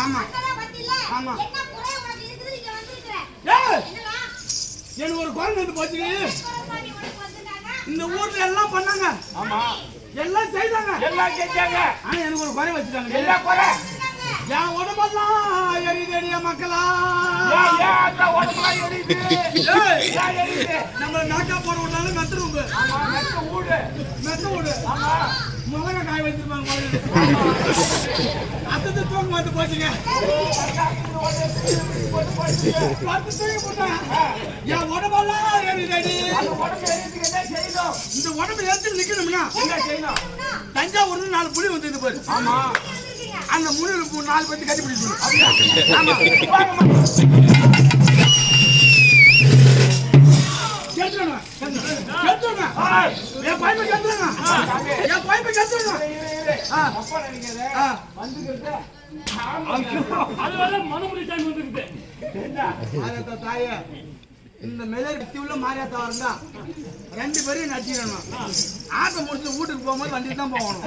ஆமா. ஆமா. எனக்கு ஒரு குழந்தை வந்து போச்சு? இந்த ஊர்ல எல்லாம் பண்ணாங்க. ஆமா. எல்லாம் செய்தாங்க. எல்லாம் செஞ்சாங்க. ஆனா எனக்கு ஒரு குறை வச்சுட்டாங்க. என்ன குறை? என் உடம்பெல்லாம் எரிதடிய மக்களா. நம்மள நாக்கா போட விட்டாலும் மெத்த ஆமா மெத்த ஊடு. மெத்த விடு ஆமா. முழங்க காய வச்சிருப்பாங்க. அசத்து தூங்க வந்து போச்சுங்க. பத்து தூக்கி போட்டாங்க என் உடம்பெல்லாம் செய்யணும் இந்த உடம்பு எடுத்து நிக்கணும்னா தஞ்சாவூர்ல நாலு புலி வந்து பாரு. ஆமா. அந்த மூணு நாலு பத்தி கட்டி பிடிச்சு என் பையன் கேட்டுருங்க என் பையன் கேட்டுருங்க ஆ. மனமுடி வந்துருக்குது இந்த மெலர் தீவுல மாரியாத்தா இருந்தா ரெண்டு பேரையும் நடிச்சிடணும் ஆட்டை முடிச்சு வீட்டுக்கு போகும்போது வண்டி தான் போகணும்.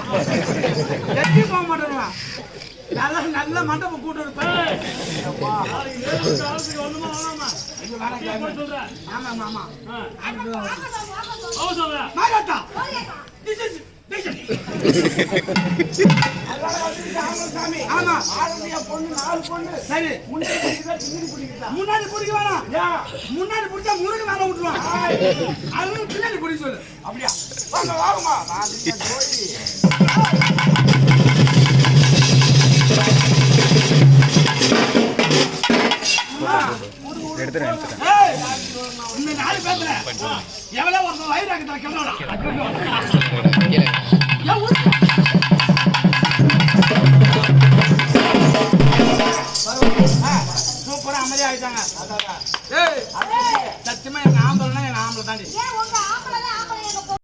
எப்படி போக மாட்டேங்க நல்ல நல்ல மண்டபம் கூட்டு இருப்பேன் ஆமா ஆமா ஆமா. சாமி. ஆமா. ஆளுடைய பொண்ணு நாலு பொண்ணு. சரி. முன்னாடி பிடிக்க வேணாம். முன்னாடி பிடிச்சா முருகன் மேல விட்டுருவான். அது பின்னாடி பிடிக்க சொல்லு. அப்படியா? வாங்க வாங்கம்மா. நான் இந்த ஆ, சூப்பரா அமைதியா ஆயிட்டாங்க ஏய் சத்தியமா எங்க ஆம்பளைனா எங்க ஆம்பளை தாண்டி.